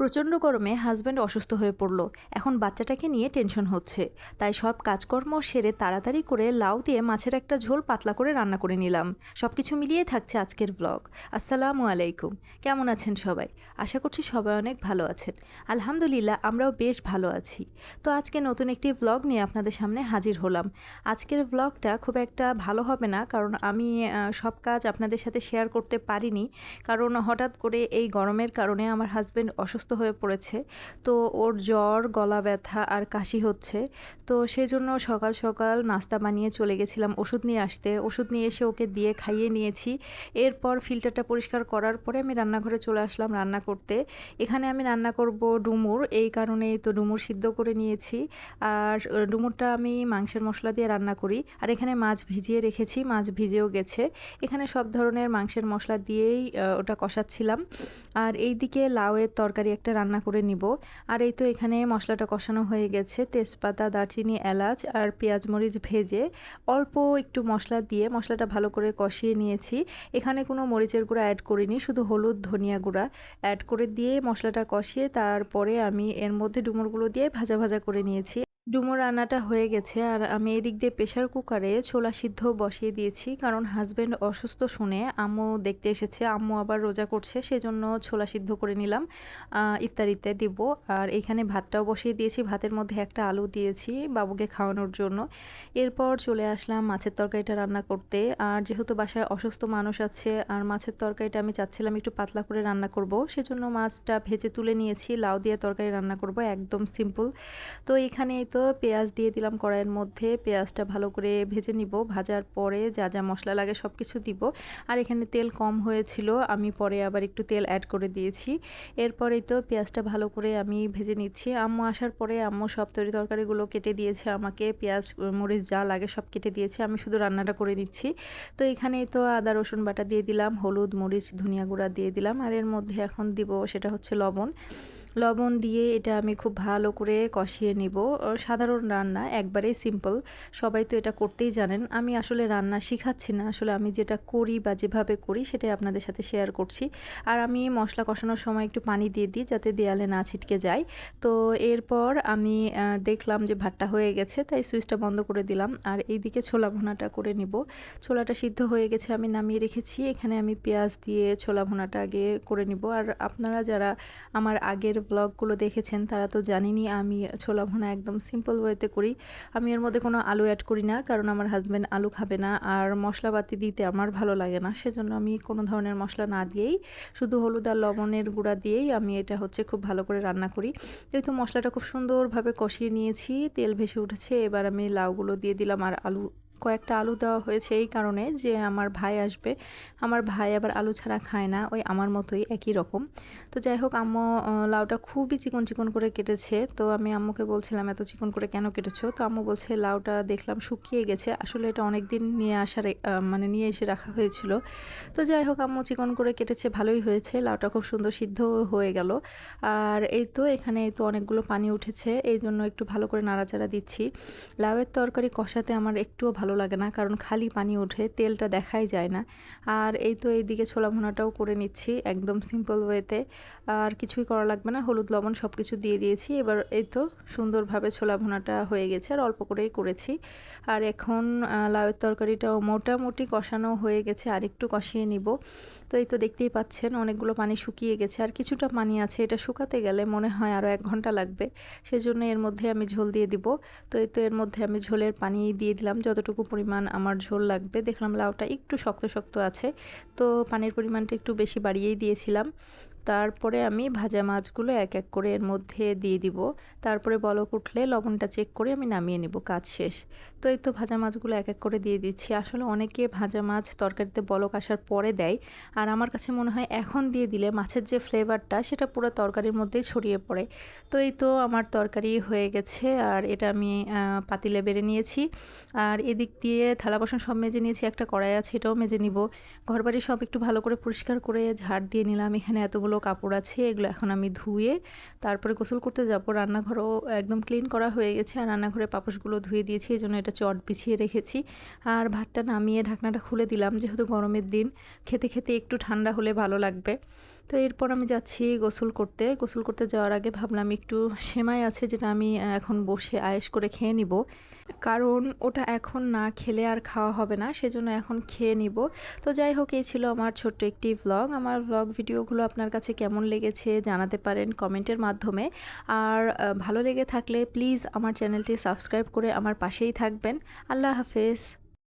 প্রচণ্ড গরমে হাজব্যান্ড অসুস্থ হয়ে পড়ল। এখন বাচ্চাটাকে নিয়ে টেনশন হচ্ছে। তাই সব কাজকর্ম সেরে তাড়াতাড়ি করে লাউ দিয়ে মাছের একটা ঝোল পাতলা করে রান্না করে নিলাম। সব কিছু মিলিয়ে থাকছে আজকের ব্লগ আসসালামু আলাইকুম। কেমন আছেন সবাই? আশা করছি সবাই অনেক ভালো আছেন। আলহামদুলিল্লাহ, আমরাও বেশ ভালো আছি। তো আজকে নতুন একটি ব্লগ নিয়ে আপনাদের সামনে হাজির হলাম। আজকের ব্লগটা খুব একটা ভালো হবে না, কারণ আমি সব কাজ আপনাদের সাথে শেয়ার করতে পারিনি। কারণ হঠাৎ করে এই গরমের কারণে আমার হাজব্যান্ড অসুস্থ হয়ে পড়েছে। তো ওর জ্বর, গলা ব্যথা আর কাশি হচ্ছে। তো সেই জন্য সকাল সকাল নাস্তা বানিয়ে চলে গেছিলাম ওষুধ নিয়ে আসতে। ওষুধ নিয়ে এসে ওকে দিয়ে খাইয়ে নিয়েছি। এরপর ফিল্টারটা পরিষ্কার করার পরে আমি রান্নাঘরে চলে আসলাম রান্না করতে। এখানে আমি রান্না করব ডুমুর। এই কারণেই তো ডুমুর সিদ্ধ করে নিয়েছি। আর ডুমুরটা আমি মাংসের মশলা দিয়ে রান্না করি। আর এখানে মাছ ভিজিয়ে রেখেছি, মাছ ভিজেও গেছে। এখানে সব ধরনের মাংসের মশলা দিয়েই ওটা কষাচ্ছিলাম। আর এই দিকে লাউয়ের তরকারি একটা রান্না করে নিব। আর এই তো এখানে মশলাটা কষানো হয়ে গেছে। তেজপাতা, দারচিনি, এলাচ আর পেঁয়াজ মরিচ ভেজে অল্প একটু মশলা দিয়ে মশলাটা ভালো করে কষিয়ে নিয়েছি। এখানে কোনো মরিচের গুঁড়া অ্যাড করিনি, শুধু হলুদ, ধনিয়া গুঁড়া অ্যাড করে দিয়ে মশলাটা কষিয়ে তারপরে আমি এর মধ্যে ডুমুরগুলো দিয়ে ভাজা ভাজা করে নিয়েছি। ডুমুর রান্নাটা হয়ে গেছে আর আমি এদিক দিয়ে প্রেশার কুকারে ছোলা সিদ্ধ বসিয়ে দিয়েছি কারণ হাজব্যান্ড অসুস্থ শুনে আম্মু দেখতে এসেছে, আম্মু আবার রোজা করছে, সেজন্য ছোলা সিদ্ধ করে নিলাম ইফতারিতে দিব। আর এখানে ভাতটাও বসিয়ে দিয়েছি, ভাতের মধ্যে একটা আলু দিয়েছি বাবুকে খাওয়ানোর জন্য। এরপর চলে আসলাম মাছের তরকারিটা রান্না করতে। আর যেহেতু বাসায় অসুস্থ মানুষ আছে, আর মাছের তরকারিটা আমি চাচ্ছিলাম একটু পাতলা করে রান্না করব, সেজন্য মাছটা ভেজে তুলে নিয়েছি, লাউ দিয়ে তরকারি রান্না করব, একদম সিম্পল। তো এখানে তো পেঁয়াজ দিয়ে দিলাম কড়াইয়ের মধ্যে। পেঁয়াজটা ভালো করে ভেজে নিব। ভাজার পরে যা যা মশলা লাগে সব কিছু দিব। আর এখানে তেল কম হয়েছিল, আমি পরে আবার একটু তেল অ্যাড করে দিয়েছি। এরপরেই তো পেঁয়াজটা ভালো করে আমি ভেজে নিচ্ছি। আম্মু আসার পরে আম্মু সব তরি তরকারিগুলো কেটে দিয়েছে আমাকে। পেঁয়াজ, মরিচ যা লাগে সব কেটে দিয়েছে। আমি শুধু রান্নাটা করে নিচ্ছি। তো এখানেই তো আদা, রসুন বাটা দিয়ে দিলাম। হলুদ, মরিচ, ধনিয়া গুঁড়া দিয়ে দিলাম। আর এর মধ্যে এখন দিব সেটা হচ্ছে লবণ। লবণ দিয়ে এটা আমি খুব ভালো করে কষিয়ে নিব। সাধারণ রান্না, একবারেই সিম্পল সবাই তো এটা করতেই জানেন। আমি আসলে রান্না শিখাচ্ছি না। আসলে আমি যেটা করি বা যেভাবে করি সেটাই আপনাদের সাথে শেয়ার করছি। আর আমি মশলা কষানোর সময় একটু পানি দিয়ে দিই যাতে দেয়ালে না ছিটকে যায়। তো এরপর আমি দেখলাম যে ভাতটা হয়ে গেছে, তাই সুইচটা বন্ধ করে দিলাম। আর এইদিকে ছোলা ভোনাটা করে নিব। ছোলাটা সিদ্ধ হয়ে গেছে, আমি নামিয়ে রেখেছি। এখানে আমি পেঁয়াজ দিয়ে ছোলা ভোনাটা আগে করে নিব। আর আপনারা যারা আমার আগের ব্লগগুলো দেখেছেন, তারা তো জানেনই আমি ছোলা ভুনা একদম সিম্পল ওয়েতে করি। আমি এর মধ্যে কোনো আলু অ্যাড করি না, কারণ আমার হাজব্যান্ড আলু খাবে না, আর মশলাপাতি দিতে আমার ভালো লাগে না। সেজন্য আমি কোনো ধরনের মশলা না দিয়েই, শুধু হলুদ আর লবণের গুঁড়া দিয়েই আমি এটা হচ্ছে খুব ভালো করে রান্না করি। যেহেতু মশলাটা খুব সুন্দরভাবে কষিয়ে নিয়েছি, তেল ভেসে উঠেছে, এবার আমি লাউগুলো দিয়ে দিলাম আর আলু কয়েকটা আলু দেওয়া হয়েছে এই কারণে যে আমার ভাই আসবে। আমার ভাই আবার আলু ছাড়া খায় না, ওই আমার মতোই একই রকম। তো যাই হোক, আম্মু লাউটা খুবই চিকন চিকন করে কেটেছে। তো আমি আম্মুকে বলছিলাম, এত চিকন করে কেন কেটেছো? তো আম্মু বলছে, লাউটা দেখলাম শুকিয়ে গেছে। আসলে এটা অনেক দিন নিয়ে আসার মানে নিয়ে এসে রাখা হয়েছিল। তো যাই হোক, আম্মু চিকন করে কেটেছে, ভালোই হয়েছে। লাউটা খুব সুন্দর সিদ্ধ হয়ে গেল। আর এই তো এখানে এই তো অনেকগুলো পানি উঠেছে। এই জন্য একটু ভালো করে নাড়াচাড়া দিচ্ছি। লাউয়ের তরকারি কষাতে আমার একটুও ভালো লাগে না, কারণ খালি পানি ওঠে, তেলটা দেখাই যায় না। আর এই তো এইদিকে ছোলা ভুনাটাও করে নিচ্ছি একদম সিম্পল ওয়েতে আর কিছুই করা লাগবে না, হলুদ, লবণ সব কিছু দিয়ে দিয়েছি। এবার এই তো সুন্দরভাবে ছোলা ভুনাটা হয়ে গেছে আর অল্প করেই করেছি। আর এখন লাউয়ের তরকারিটাও মোটামুটি কষানো হয়ে গেছে, আর একটু কষিয়ে নিব। তো এই তো দেখতেই পাচ্ছেন, অনেকগুলো পানি শুকিয়ে গেছে, আর কিছুটা পানি আছে, এটা শুকাতে গেলে মনে হয় আরও এক ঘণ্টা লাগবে। সেজন্য এর মধ্যে আমি ঝোল দিয়ে দিব। তো এই তো এর মধ্যে আমি ঝোলের পানি দিয়ে দিলাম, যতটুকু পরিমাণ আমার ঝোল লাগবে। দেখলাম লাউটা একটু শক্ত শক্ত আছে। তো পানির পরিমাণটা একটু বেশি বাড়িয়েই দিয়েছিলাম। তারপরে আমি ভাজা মাছগুলো এক এক করে এর মধ্যে দিয়ে দিব। তারপরে বলক উঠলে লবণটা চেক করে আমি নামিয়ে নেব, কাজ শেষ। তো এই তো ভাজা মাছগুলো এক এক করে দিয়ে দিচ্ছি। আসলে অনেকে ভাজা মাছ তরকারিতে বলক আসার পরে দেয়। আর আমার কাছে মনে হয় এখন দিয়ে দিলে মাছের যে ফ্লেভারটা সেটা পুরো তরকারির মধ্যেই ছড়িয়ে পড়ে। তো এই তো আমার তরকারি হয়ে গেছে আর এটা আমি পাতিলে বেড়ে নিয়েছি। আর এদিক দিয়ে থালা বাসন সব মেজে নিয়েছি, একটা কড়াই আছে এটাও মেজে নিব। ঘরবাড়ি সব একটু ভালো করে পরিষ্কার করে ঝাড় দিয়ে নিলাম। এখানে এতগুলো কাপড় আছে, এগুলো এখন আমি ধুয়ে তারপরে গোসল করতে যাব। রান্নাঘরও একদম ক্লিন করা হয়ে গেছে আর রান্নাঘরে পাপোশগুলো ধুয়ে দিয়েছি, এই জন্য এটা চট বিছিয়ে রেখেছি। আর ভাতটা নামিয়ে ঢাকনাটা খুলে দিলাম, যেহেতু গরমের দিন, খেতে খেতে একটু ঠান্ডা হলে ভালো লাগবে। তো এরপর আমি যাচ্ছি গোসল করতে। গোসল করতে যাওয়ার আগে ভাবলাম একটু সেমাই আছে যেটা আমি এখন বসে আয়েশ করে খেয়ে নিব। কারণ ওটা এখন না খেলে আর খাওয়া হবে না, সেজন্য এখন খেয়ে নিব। তো যাই হোক, এই ছিল আমার ছোট্ট একটি ভ্লগ আমার ভ্লগ ভিডিওগুলো আপনার কাছে কেমন লেগেছে জানাতে পারেন কমেন্টের মাধ্যমে। আর ভালো লেগে থাকলে প্লিজ আমার চ্যানেলটি সাবস্ক্রাইব করে আমার পাশেই থাকবেন। আল্লাহ হাফেজ।